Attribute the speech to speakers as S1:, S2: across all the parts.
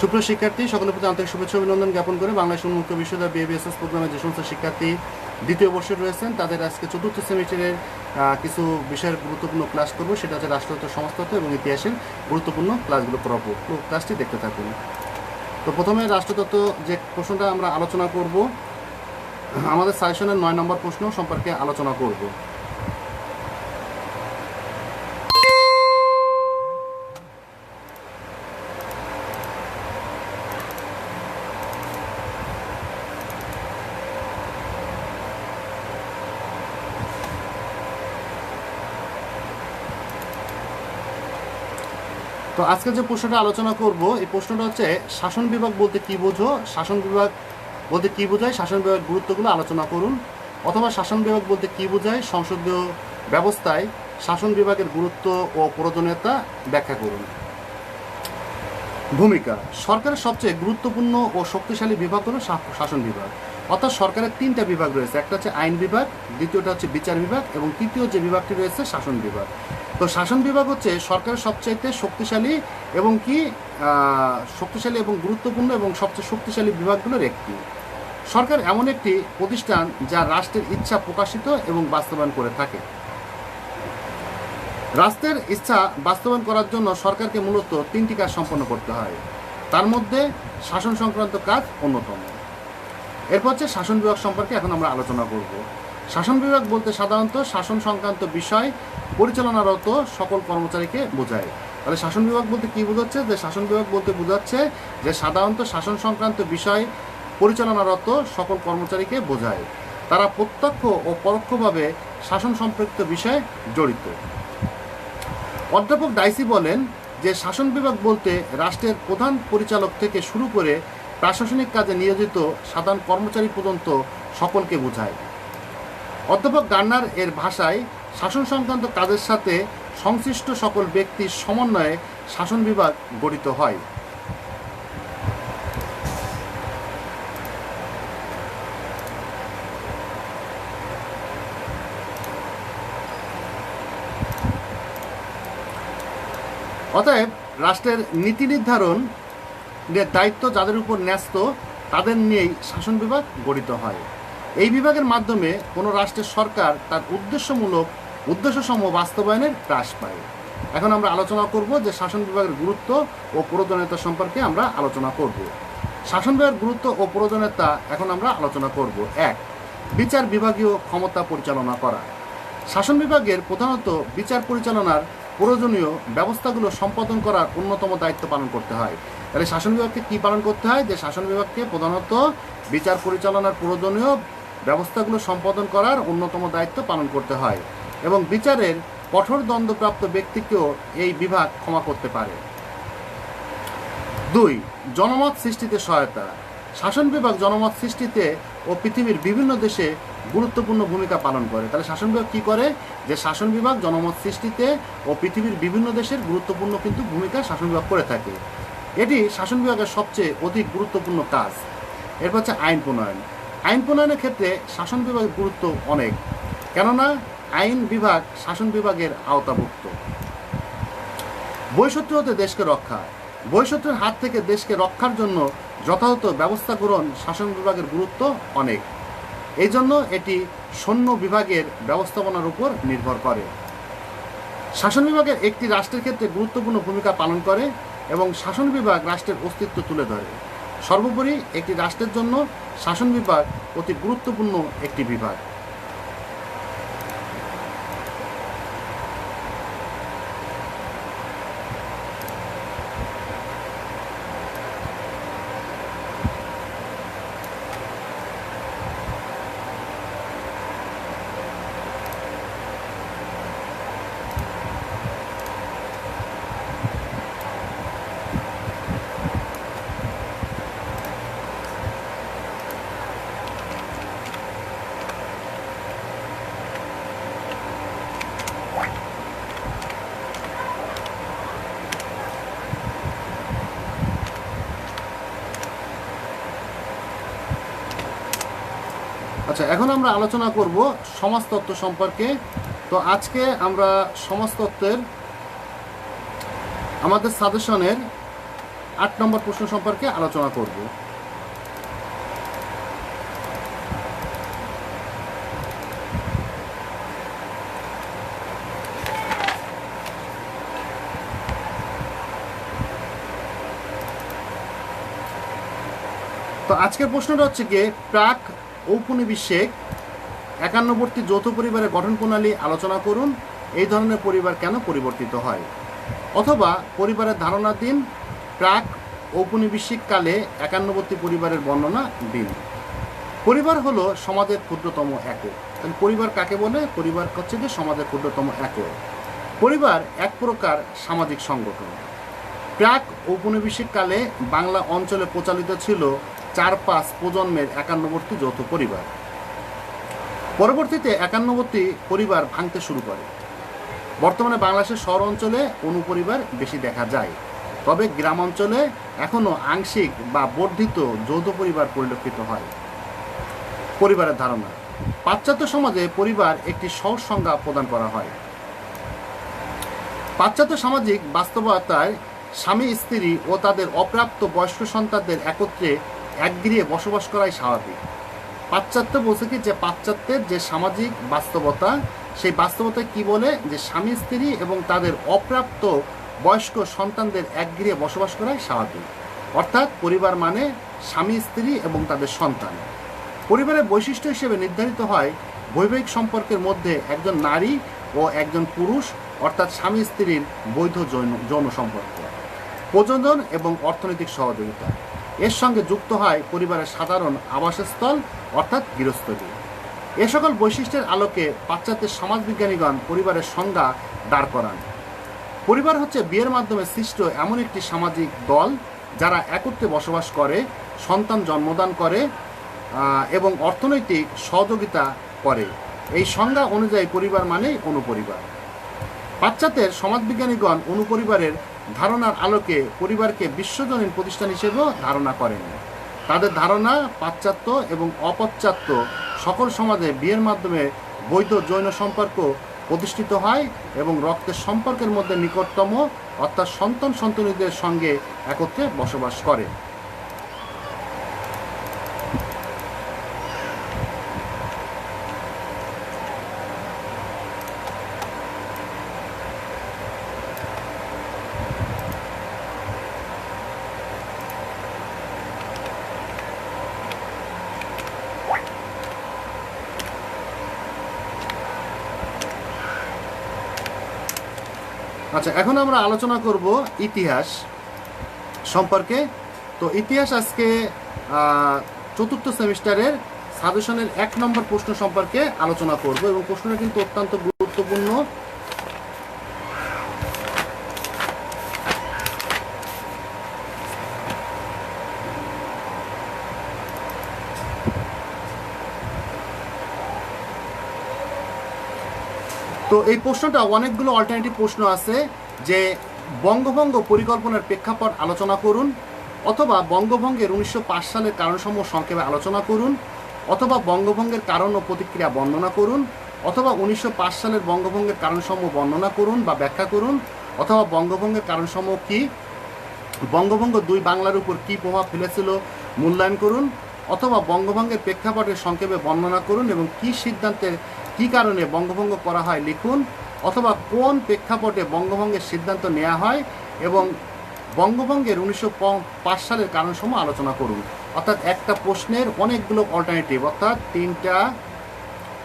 S1: সুপ্রিয় শিক্ষার্থী, সকলের প্রতি আন্তরিক শুভেচ্ছা অভিনন্দন জ্ঞাপন করে বাংলাদেশ উন্মুক্ত বিশ্ববিদ্যালয় বিএবিএসএস প্রোগ্রামে যে সমস্ত শিক্ষার্থী দ্বিতীয় বর্ষে রয়েছেন, তাদের আজকে চতুর্থ সেমিস্টারের কিছু বিষয়ের গুরুত্বপূর্ণ ক্লাস করব। সেটা হচ্ছে রাষ্ট্রতত্ত্ব সমাজতত্ত্ব এবং ইতিহাসের গুরুত্বপূর্ণ ক্লাসগুলো করাবো ক্লাসটি দেখতে থাকুন। তো প্রথমে রাষ্ট্রতত্ত্ব যে প্রশ্নটা আমরা আলোচনা করব, আমাদের সাজেশনের নয় নম্বর প্রশ্ন সম্পর্কে আলোচনা করব। তো আজকে যে প্রশ্নটা আলোচনা করব, এই প্রশ্নটা হচ্ছে, শাসন বিভাগ বলতে কি বোঝো? শাসন বিভাগ বলতে কি বোঝায়? শাসন বিভাগের গুরুত্বগুলো আলোচনা করুন। অথবা শাসন বিভাগ বলতে কি বোঝায়? সংসদীয় ব্যবস্থায় শাসন বিভাগের গুরুত্ব ও প্রয়োজনীয়তা ব্যাখ্যা করুন। ভূমিকা, সরকারের সবচেয়ে গুরুত্বপূর্ণ ও শক্তিশালী বিভাগ হলো শাসন বিভাগ। অর্থাৎ সরকারের তিনটা বিভাগ রয়েছে। একটা হচ্ছে আইন বিভাগ, দ্বিতীয়টা হচ্ছে বিচার বিভাগ এবং তৃতীয় যে বিভাগটি রয়েছে শাসন বিভাগ। তো শাসন বিভাগ হচ্ছে সরকারের সবচাইতে শক্তিশালী এবং কি শক্তিশালী এবং গুরুত্বপূর্ণ এবং সবচেয়ে শক্তিশালী বিভাগগুলোর একটি। সরকার এমন একটি প্রতিষ্ঠান যা রাষ্ট্রের ইচ্ছা প্রকাশিত এবং বাস্তবায়ন করে থাকে। রাষ্ট্রের ইচ্ছা বাস্তবায়ন করার জন্য সরকারকে মূলত তিনটি কাজ সম্পন্ন করতে হয়। তার মধ্যে শাসন সংক্রান্ত কাজ অন্যতম। এরপর হচ্ছে শাসন বিভাগ সম্পর্কে এখন আমরা আলোচনা করব। শাসন বিভাগ বলতে সাধারণত শাসন সংক্রান্ত বিষয় পরিচালনারত সকল কর্মচারীকে বোঝায়। তাহলে শাসন বিভাগ বলতে কি বোঝাচ্ছে? যে শাসন বিভাগ বলতে বোঝাচ্ছে যে সাধারণত শাসন সংক্রান্ত বিষয় পরিচালনারত সকল কর্মচারীকে বোঝায়। তারা প্রত্যক্ষ ও পরোক্ষভাবে শাসন সম্পর্কিত বিষয়ে জড়িত। অধ্যাপক ডাইসি বলেন যে শাসন বিভাগ বলতে রাষ্ট্রের প্রধান পরিচালক থেকে শুরু করে প্রশাসনিক কাজে নিয়োজিত সাধারণ কর্মচারী পর্যন্ত সকলকে বোঝায়। অধ্যাপক গার্নার এর ভাষায় শাসন সংক্রান্ত কাজের সাথে সংশ্লিষ্ট সকল ব্যক্তির সমন্বয়ে শাসন বিভাগ গঠিত হয়। অতএব, রাষ্ট্রের নীতি নির্ধারণ দায়িত্ব যাদের উপর ন্যস্ত, তাদের নিয়েই শাসন বিভাগ গঠিত হয়। এই বিভাগের মাধ্যমে কোনো রাষ্ট্রের সরকার তার উদ্দেশ্যমূলক, উদ্দেশ্যসমূহ বাস্তবায়নের হ্রাস পায়। এখন আমরা আলোচনা করব যে শাসন বিভাগের গুরুত্ব ও প্রয়োজনীয়তা সম্পর্কে আমরা আলোচনা করব। শাসন বিভাগের গুরুত্ব ও প্রয়োজনীয়তা এখন আমরা আলোচনা করব। এক, বিচার বিভাগীয় ক্ষমতা পরিচালনা করা। শাসন বিভাগের প্রধানত বিচার পরিচালনার প্রয়োজনীয় ব্যবস্থাগুলো সম্পাদন করার অন্যতম দায়িত্ব পালন করতে হয়। তাহলে শাসন বিভাগকে কী পালন করতে হয়? যে শাসন বিভাগকে প্রধানত বিচার পরিচালনার প্রয়োজনীয় ব্যবস্থাগুলো সম্পাদন করার অন্যতম দায়িত্ব পালন করতে হয় এবং বিচারের কঠোর দণ্ডপ্রাপ্ত ব্যক্তিকেও এই বিভাগ ক্ষমা করতে পারে। দুই, জনমত সৃষ্টিতে সহায়তা। শাসন বিভাগ জনমত সৃষ্টিতে ও পৃথিবীর বিভিন্ন দেশে গুরুত্বপূর্ণ ভূমিকা পালন করে। তাহলে শাসন বিভাগ কী করে? যে শাসন বিভাগ জনমত সৃষ্টিতে ও পৃথিবীর বিভিন্ন দেশের গুরুত্বপূর্ণ কিন্তু ভূমিকা শাসন বিভাগ করে থাকে। এটি শাসন বিভাগের সবচেয়ে অধিক গুরুত্বপূর্ণ কাজ। এরপর হচ্ছে আইন প্রণয়ন। আইন প্রণয়নের ক্ষেত্রে শাসন বিভাগের গুরুত্ব অনেক। কেননা আইন বিভাগ শাসন বিভাগের আওতাভুক্ত। বৈশত্র্য হতে দেশকে রক্ষা। বৈশত্র্যের হাত থেকে দেশকে রক্ষার জন্য যথাযথ ব্যবস্থা গ্রহণ শাসন বিভাগের গুরুত্ব অনেক। এই জন্য এটি সৈন্য বিভাগের ব্যবস্থাপনার উপর নির্ভর করে। শাসন বিভাগের একটি রাষ্ট্রের ক্ষেত্রে গুরুত্বপূর্ণ ভূমিকা পালন করে। এবং শাসন বিভাগ রাষ্ট্রের অস্তিত্ব তুলে ধরে। সর্বোপরি একটি রাষ্ট্রের জন্য শাসন বিভাগ অতি গুরুত্বপূর্ণ একটি বিভাগ। আচ্ছা এখন আমরা আলোচনা করব সমাজতত্ত্ব সম্পর্কে। তো আজকে আমরা সমাজতত্ত্বের আমাদের সাজেশনের আট নম্বর প্রশ্ন সম্পর্কে আলোচনা করব। তো আজকের প্রশ্নটা হচ্ছে গিয়ে প্রাক ঔপনিবেশিক একান্নবর্তী যৌথ পরিবারের গঠন প্রণালী আলোচনা করুন, এই ধরনের পরিবার কেন পরিবর্তিত হয়? অথবা পরিবারের ধারণা দিন, প্রাক ঔপনিবেশিক কালে একান্নবর্তী পরিবারের বর্ণনা দিন। পরিবার হলো সমাজের ক্ষুদ্রতম একক। পরিবার কাকে বলে? পরিবার হচ্ছে যে সমাজের ক্ষুদ্রতম একক। পরিবার এক প্রকার সামাজিক সংগঠন। প্রাক ঔপনিবেশিক কালে বাংলা অঞ্চলে প্রচালিত ছিল চার পাঁচ প্রজন্মের একান্নবর্তী যৌথ পরিবার। পরবর্তীতে একান্নবর্তী পরিবার ভাঙতে শুরু করে। বর্তমানে বাংলাদেশের শহর অঞ্চলে অনুপরিবার বেশি দেখা যায়। তবে গ্রাম অঞ্চলে এখনও আংশিক বা বর্ধিত যৌথ পরিবার পরিলক্ষিত হয়। পরিবারের ধারণা, পাশ্চাত্য সমাজে পরিবার একটি সহজ সংজ্ঞা প্রদান করা হয়। পাশ্চাত্য সামাজিক বাস্তবতায় স্বামী, স্ত্রী ও তাদের অপ্রাপ্ত বয়স্ক সন্তানদের একত্রে একগৃহে বসবাস করাই স্বাভাবিক। পাশ্চাত্য বলছে কি যে পাশ্চাত্যের যে সামাজিক বাস্তবতা, সেই বাস্তবতায় কি বলে? যে স্বামী, স্ত্রী এবং তাদের অপ্রাপ্ত বয়স্ক সন্তানদের একগৃহে বসবাস করাই স্বাভাবিক। অর্থাৎ পরিবার মানে স্বামী, স্ত্রী এবং তাদের সন্তান। পরিবারের বৈশিষ্ট্য হিসেবে নির্ধারিত হয় বৈবাহিক সম্পর্কের মধ্যে একজন নারী ও একজন পুরুষ, অর্থাৎ স্বামী, স্ত্রীর বৈধ যৌন যৌন সম্পর্ক প্রযোজন এবং অর্থনৈতিক সহযোগিতা। এর সঙ্গে যুক্ত হয় পরিবারের সাধারণ আবাসস্থল, অর্থাৎ গৃহস্থলী। এ সকল বৈশিষ্ট্যের আলোকে পাশ্চাত্যের সমাজবিজ্ঞানীগণ পরিবারের সংজ্ঞা দাঁড় করান। পরিবার হচ্ছে বিয়ের মাধ্যমে সৃষ্ট এমন একটি সামাজিক দল যারা একত্রে বসবাস করে, সন্তান জন্মদান করে এবং অর্থনৈতিক সহযোগিতা করে। এই সংজ্ঞা অনুযায়ী পরিবার মানেই অনুপরিবার। পাশ্চাত্যের সমাজবিজ্ঞানীগণ অনুপরিবারের ধারণার আলোকে পরিবারকে বিশ্বজনীন প্রতিষ্ঠান হিসেবেও ধারণা করেন। তাদের ধারণা পাশ্চাত্য এবং অপাশ্চাত্য সকল সমাজে বিয়ের মাধ্যমে বৈধ জৈন সম্পর্ক প্রতিষ্ঠিত হয় এবং রক্তের সম্পর্কের মধ্যে নিকটতম অর্থাৎ সন্তান সন্তানীদের সঙ্গে একত্রে বসবাস করে। আচ্ছা এখন আমরা আলোচনা করব ইতিহাস সম্পর্কে। তো ইতিহাস আজকে চতুর্থ সেমিস্টারের সাজেশনের এক নম্বর প্রশ্ন সম্পর্কে আলোচনা করব এবং প্রশ্নটা কিন্তু অত্যন্ত গুরুত্বপূর্ণ। তো এই প্রশ্নটা অনেকগুলো অল্টারনেটিভ প্রশ্ন আছে যে বঙ্গভঙ্গ পরিকল্পনার প্রেক্ষাপট আলোচনা করুন, অথবা বঙ্গভঙ্গের উনিশশো পাঁচ সালের কারণসমূহ সংক্ষেপে আলোচনা করুন, অথবা বঙ্গভঙ্গের কারণ ও প্রতিক্রিয়া বর্ণনা করুন, অথবা উনিশশো পাঁচ সালের বঙ্গভঙ্গের কারণসমূহ বর্ণনা করুন বা ব্যাখ্যা করুন, অথবা বঙ্গভঙ্গের কারণসমূহ কী? বঙ্গভঙ্গ দুই বাংলার উপর কী প্রভাব ফেলেছিল মূল্যায়ন করুন, অথবা বঙ্গভঙ্গের প্রেক্ষাপটের সংক্ষেপে বর্ণনা করুন এবং কী সিদ্ধান্তের কী কারণে বঙ্গভঙ্গ করা হয় লিখুন, অথবা কোন প্রেক্ষাপটে বঙ্গভঙ্গের সিদ্ধান্ত নেওয়া হয় এবং বঙ্গভঙ্গের উনিশশো পাঁচ সালের কারণসমূহ আলোচনা করুন। অর্থাৎ একটা প্রশ্নের অনেকগুলো অল্টারনেটিভ অর্থাৎ তিনটা,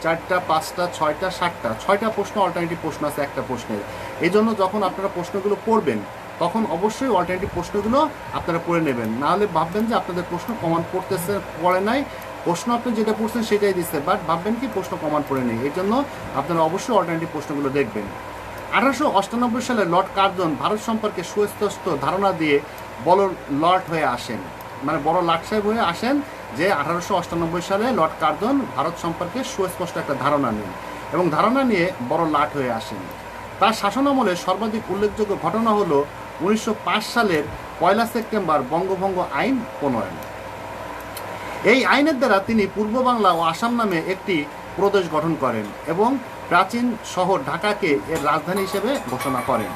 S1: চারটা, পাঁচটা, ছয়টা, সাতটা, ছয়টা প্রশ্ন অল্টারনেটিভ প্রশ্ন আছে একটা প্রশ্নের। এই জন্য যখন আপনারা প্রশ্নগুলো পড়বেন, তখন অবশ্যই অল্টারনেটিভ প্রশ্নগুলো আপনারা পড়ে নেবেন। নাহলে ভাববেন যে আপনাদের প্রশ্ন কমান পড়তেছে, পড়ে নাই। প্রশ্ন আপনি যেটা পড়ছেন সেটাই দিচ্ছে বাট ভাববেন কি প্রশ্ন কমান পড়ে নেই। এই জন্য আপনারা অবশ্যই অল্টারনেটিভ প্রশ্নগুলো দেখবেন। আঠারোশো অষ্টানব্বই সালে লর্ড কার্জন ভারত সম্পর্কে সুস্পষ্ট ধারণা দিয়ে বড় লর্ড হয়ে আসেন। মানে বড় লাট সাহেব হয়ে আসেন যে আঠারোশো অষ্টানব্বই সালে লর্ড কার্জন ভারত সম্পর্কে সুস্পষ্ট একটা ধারণা নেন এবং ধারণা নিয়ে বড় লাট হয়ে আসেন। তার শাসনামলে সর্বাধিক উল্লেখযোগ্য ঘটনা হলো উনিশশো পাঁচ সালের পয়লা সেপ্টেম্বর বঙ্গভঙ্গ আইন প্রণয়ন। এই আইনের দ্বারা তিনি পূর্ব বাংলা ও আসাম নামে একটি প্রদেশ গঠন করেন এবং প্রাচীন শহর ঢাকাকে এর রাজধানী হিসেবে ঘোষণা করেন।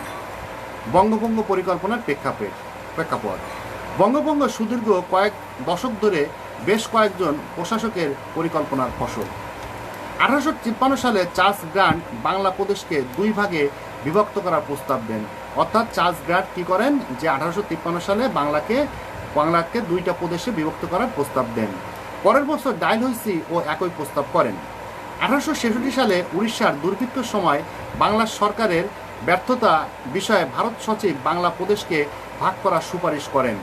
S1: বঙ্গভঙ্গ পরিকল্পনার প্রেক্ষাপট প্রেক্ষাপট। বঙ্গভঙ্গ সুদীর্ঘ কয়েক দশক ধরে বেশ কয়েকজন প্রশাসকের পরিকল্পনার ফসল। আঠারোশো তিপ্পান্ন সালে চার্লস গ্রান্ট বাংলা প্রদেশকে দুই ভাগে বিভক্ত করার প্রস্তাব দেন। অর্থাৎ চার্লস গ্রান্ট কি করেন যে, আঠারোশো তিপ্পান্ন সালে বাংলাকে বাংলাকে দুইটা প্রদেশে বিভক্ত করার প্রস্তাব দেন। পরের বছর ডাইলহৈসি ও একই প্রস্তাব করেন। আঠারোশো ছেষট্টি সালে উড়িষ্যার দুর্ভিক্ষের সময় বাংলা সরকারের ব্যর্থতা বিষয়ে ভারত সচিব বাংলা প্রদেশকে ভাগ করার সুপারিশ করেন।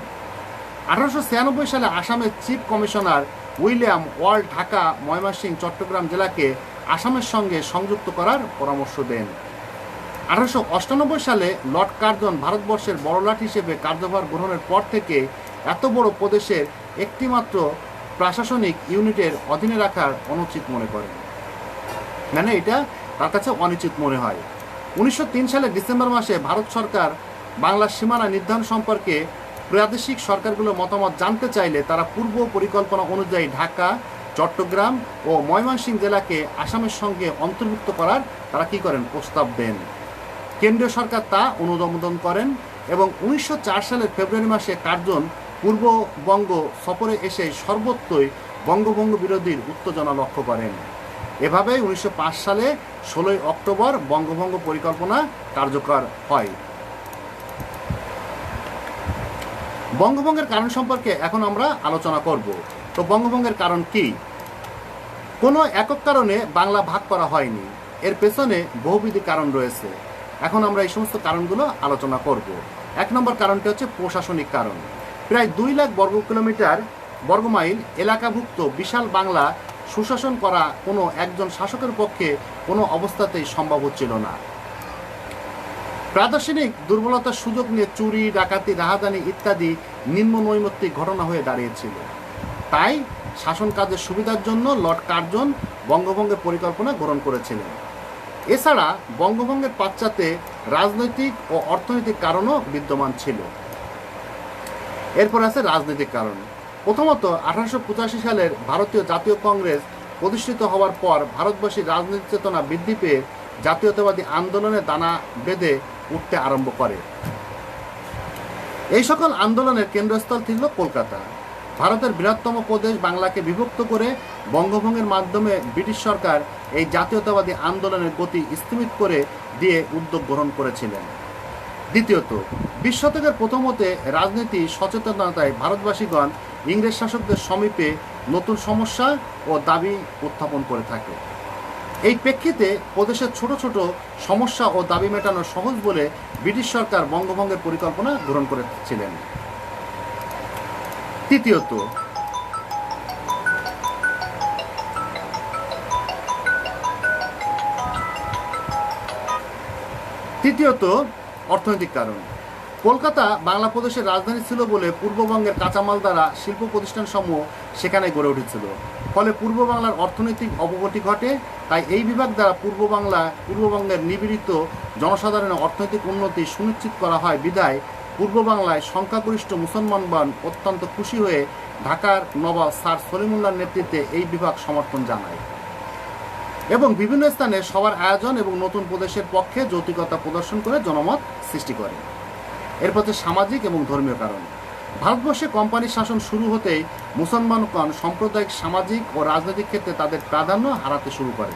S1: আঠারোশো ছিয়ানব্বই সালে আসামের chief commissioner William World Dhaka, Mymensingh, Chattogram জেলাকে আসামের সঙ্গে সংযুক্ত করার পরামর্শ দেন। আঠারোশো সালে লর্ড কার্জন ভারতবর্ষের বড়লাট হিসেবে কার্যভার গ্রহণের পর থেকে এত বড় প্রদেশের একটিমাত্র প্রশাসনিক ইউনিটের অধীনে রাখার অনুচিত মনে করেন মানে এটা তার কাছে অনুচিত মনে হয়। উনিশশো সালে ডিসেম্বর মাসে ভারত সরকার বাংলার সীমানা নির্ধারণ সম্পর্কে প্রাদেশিক সরকারগুলোর মতামত জানতে চাইলে তারা পূর্ব পরিকল্পনা অনুযায়ী ঢাকা, চট্টগ্রাম ও ময়মনসিংহ জেলাকে আসামের সঙ্গে অন্তর্ভুক্ত করার তারা কি করেন? প্রস্তাব দেন। কেন্দ্রীয় সরকার তা অনুমোদন করেন এবং উনিশশো চার সালের ফেব্রুয়ারি মাসে কার্জন পূর্ববঙ্গ সফরে এসে সর্বত্রই বঙ্গভঙ্গ বিরোধীর উত্তেজনা লক্ষ্য করেন। এভাবেই উনিশশো সালে ষোলোই অক্টোবর বঙ্গভঙ্গ পরিকল্পনা কার্যকর হয়। বঙ্গভঙ্গের কারণ সম্পর্কে এখন আমরা আলোচনা করব। তো বঙ্গভঙ্গের কারণ কি? কোনো একক কারণে বাংলা ভাগ করা হয়নি। এর পেছনে বহুবিধি কারণ রয়েছে। এখন আমরা এই সমস্ত কারণগুলো আলোচনা করব। এক নম্বর কারণটি হচ্ছে প্রশাসনিক কারণ। প্রায় দুই লাখ বর্গ কিলোমিটার বর্গমাইল এলাকাভুক্ত বিশাল বাংলা সুশাসন করা কোনো একজন শাসকের পক্ষে কোনো অবস্থাতেই সম্ভব হচ্ছিল না। প্রাদেশিক দুর্বলতার সুযোগ নিয়ে চুরি, ডাকাতি, রাহাদানি ইত্যাদি নিম্ন নৈমিত্তিক ঘটনা হয়ে দাঁড়িয়েছিল। তাই শাসন কাজের সুবিধার জন্য লর্ড কার্জন বঙ্গভঙ্গের পরিকল্পনা গ্রহণ করেছিলেন। এছাড়া বঙ্গভঙ্গের পাশ্চাত্যে রাজনৈতিক ও অর্থনৈতিক কারণও বিদ্যমান ছিল। এরপর আছে রাজনৈতিক কারণ। প্রথমত, আঠারোশো পঁচাশি সালের ভারতীয় জাতীয় কংগ্রেস প্রতিষ্ঠিত হওয়ার পর ভারতবাসীর রাজনৈতিক চেতনা বৃদ্ধি পেয়ে জাতীয়তাবাদী আন্দোলনে দানা বেঁধে উঠতে আরম্ভ করে। এই সকল আন্দোলনের কেন্দ্রস্থল ছিল কলকাতা। ভারতের বৃহত্তম প্রদেশ বাংলাকে বিভক্ত করে বঙ্গভঙ্গের মাধ্যমে ব্রিটিশ সরকার এই জাতীয়তাবাদী আন্দোলনের গতি স্থিমিত করে দিয়ে উদ্যোগ গ্রহণ করেছিলেন। দ্বিতীয়ত, বিশ শতকের প্রথমতে রাজনীতি সচেতনতায় ভারতবাসীগণ ইংরেজ শাসকদের সমীপে নতুন সমস্যা ও দাবি উত্থাপন করে থাকে। এই প্রেক্ষিতে প্রদেশের ছোট ছোট সমস্যা ও দাবি মেটানো সহজ বলে ব্রিটিশ সরকার বঙ্গভঙ্গের পরিকল্পনা গ্রহণ করেছিলেন। তৃতীয়ত তৃতীয়ত অর্থনৈতিক কারণ কলকাতা বাংলা প্রদেশের রাজধানী ছিল বলে পূর্ববঙ্গের কাঁচামাল দ্বারা শিল্প প্রতিষ্ঠানসমূহ সেখানে গড়ে উঠেছিল। ফলে পূর্ব বাংলার অর্থনৈতিক অবগতি ঘটে, তাই এই বিভাগ দ্বারা পূর্ব বাংলা, পূর্ববঙ্গের নিপীড়িত জনসাধারণের অর্থনৈতিক উন্নতি সুনিশ্চিত করা হয় বিধায় পূর্ব বাংলায় সংখ্যাগরিষ্ঠ মুসলমানগণ অত্যন্ত খুশি হয়ে ঢাকার নবাব স্যার সলিমুল্লার নেতৃত্বে এই বিভাগ সমর্থন জানায়। এবং বিভিন্ন স্থানে সবার আয়োজন এবং নতুন প্রদেশের পক্ষে যৌতিকতা প্রদর্শন করে জনমত সৃষ্টি করে। এরপর সামাজিক এবং ধর্মীয় কারণ। ভারতবর্ষে কোম্পানির শাসন শুরু হতেই মুসলমানগণ সাম্প্রদায়িক সামাজিক ও রাজনৈতিক ক্ষেত্রে তাদের প্রাধান্য হারাতে শুরু করে।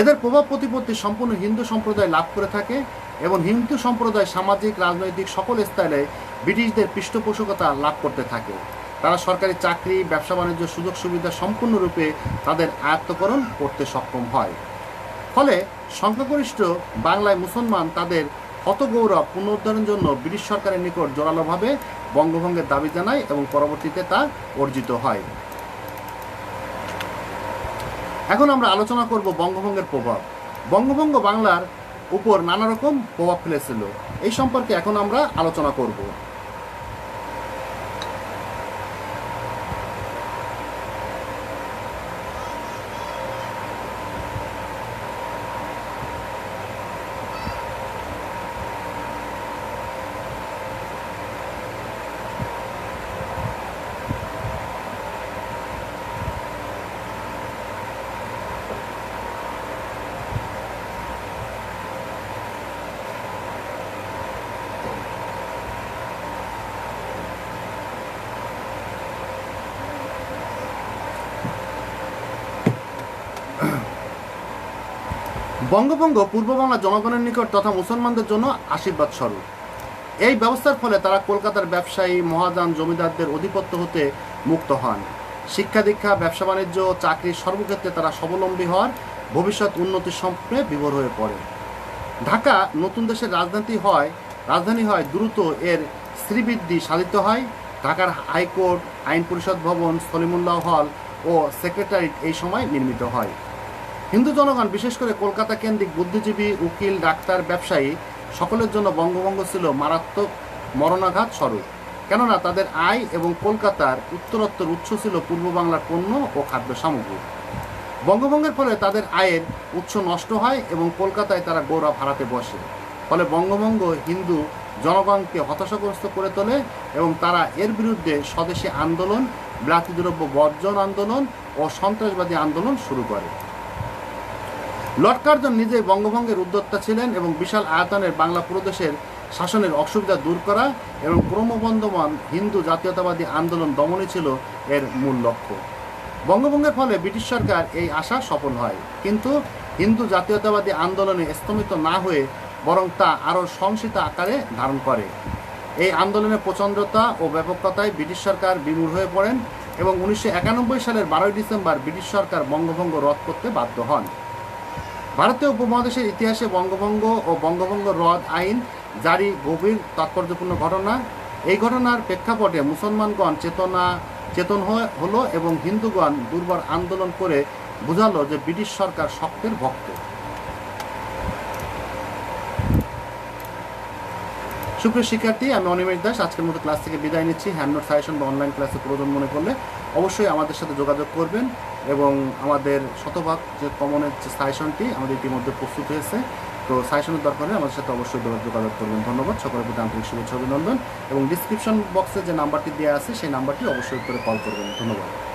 S1: এদের প্রভাব প্রতিপত্তি সম্পূর্ণ হিন্দু সম্প্রদায় লাভ করে থাকে এবং হিন্দু সম্প্রদায় সামাজিক, রাজনৈতিক সকল স্তরে ব্রিটিশদের পৃষ্ঠপোষকতা লাভ করতে থাকে। তারা সরকারি চাকরি, ব্যবসা বাণিজ্য, সুযোগ সুবিধা সম্পূর্ণরূপে তাদের আয়ত্তকরণ করতে সক্ষম হয়। ফলে সংখ্যাগরিষ্ঠ বাংলায় মুসলমান তাদের হতগৌরব পুনরুদ্ধারের জন্য ব্রিটিশ সরকারের নিকট জোরালোভাবে বঙ্গভঙ্গের দাবি জানায় এবং পরবর্তীতে তা অর্জিত হয়। এখন আমরা আলোচনা করব বঙ্গভঙ্গের প্রভাব। বঙ্গভঙ্গ বাংলার উপর নানা রকম প্রভাব ফেলেছিল। এই সম্পর্কে এখন আমরা আলোচনা করব। বঙ্গভঙ্গ পূর্ব বাংলার জনগণের নিকট তথা মুসলমানদের জন্য আশীর্বাদ স্বরূপ। এই ব্যবস্থার ফলে তারা কলকাতার ব্যবসায়ী মহাজান জমিদারদের অধিপত্য হতে মুক্ত হন। শিক্ষা দীক্ষা, ব্যবসা বাণিজ্য চাকরি সর্বক্ষেত্রে তারা স্বাবলম্বী হওয়ার ভবিষ্যৎ উন্নতির স্বপ্নে বিভোর হয়ে পড়ে। ঢাকা নতুন দেশের রাজধানী হয় রাজধানী হয় দ্রুত এর শ্রীবৃদ্ধি সাধিত হয়। ঢাকার হাইকোর্ট, আইন পরিষদ ভবন, সলিমুল্লাহ হল ও সেক্রেটারিট এই সময় নির্মিত হয়। হিন্দু জনগণ, বিশেষ করে কলকাতা কেন্দ্রিক বুদ্ধিজীবী, উকিল, ডাক্তার, ব্যবসায়ী, সকলের জন্য বঙ্গভঙ্গ ছিল মারাত্মক মরণাঘাত স্বরূপ। কেননা তাদের আয় এবং কলকাতার উত্তরোত্তর উৎস ছিল পূর্ব বাংলার পণ্য ও খাদ্য সামগ্রী। বঙ্গভঙ্গের ফলে তাদের আয়ের উৎস নষ্ট হয় এবং কলকাতায় তারা গৌরব হারাতে বসে। ফলে বঙ্গভঙ্গ হিন্দু জনগণকে হতাশাগ্রস্ত করে তোলে এবং তারা এর বিরুদ্ধে স্বদেশী আন্দোলন দ্রব্য বর্জন আন্দোলন ও সন্ত্রাসবাদী আন্দোলন শুরু করে। লর্ড কার্জন বঙ্গভঙ্গের উদ্যোক্তা ছিলেন এবং বিশাল আয়তনের বাংলা প্রদেশের শাসনের অসুবিধা দূর করা এবং ক্রমবন্ধমান হিন্দু জাতীয়তাবাদী আন্দোলন দমনই ছিল এর মূল লক্ষ্য। বঙ্গভঙ্গের ফলে ব্রিটিশ সরকার এই আশা সফল হয়। কিন্তু হিন্দু জাতীয়তাবাদী আন্দোলনে স্তমিত না হয়ে বরং তা আরও সংসিত আকারে ধারণ করে। এই আন্দোলনের প্রচণ্ডতা ও ব্যাপকতায় ব্রিটিশ সরকার বিমূঢ় হয়ে পড়েন এবং উনিশশো একানব্বই সালের বারোই ডিসেম্বর ব্রিটিশ সরকার বঙ্গভঙ্গ রদ করতে বাধ্য হন। ভারতীয় উপমহাদেশের ইতিহাসে বঙ্গভঙ্গ ও বঙ্গভঙ্গ রদ আইন জারি গভীর তাৎপর্যপূর্ণ ঘটনা। এই ঘটনার প্রেক্ষাপটে মুসলমানগণ চেতনা, চেতন হলো এবং হিন্দুগণ দুর্বল আন্দোলন করে বোঝালো যে ব্রিটিশ সরকার শক্তের ভক্ত। সুপ্রিয় শিক্ষার্থী, আমি অনিমেষ দাস। আজকের মতো ক্লাস থেকে বিদায় নিচ্ছি। হ্যান্ডনোট সাজেশন বা অনলাইন ক্লাসে প্রয়োজন মনে করলে অবশ্যই আমাদের সাথে যোগাযোগ করবেন। এবং আমাদের শতভাগ যে কমনের যে সাইশনটি আমাদের ইতিমধ্যে প্রস্তুত হয়েছে। তো সাইশনের দরকার হলে আমাদের সাথে অবশ্যই যোগা- যোগাযোগ করবেন। ধন্যবাদ। সকলের প্রতি আন্তরিক শুভেচ্ছা অভিনন্দন। এবং ডিসক্রিপশন বক্সে যে নাম্বারটি দেওয়া আছে, সেই নাম্বারটি অবশ্যই করে কল করবেন। ধন্যবাদ।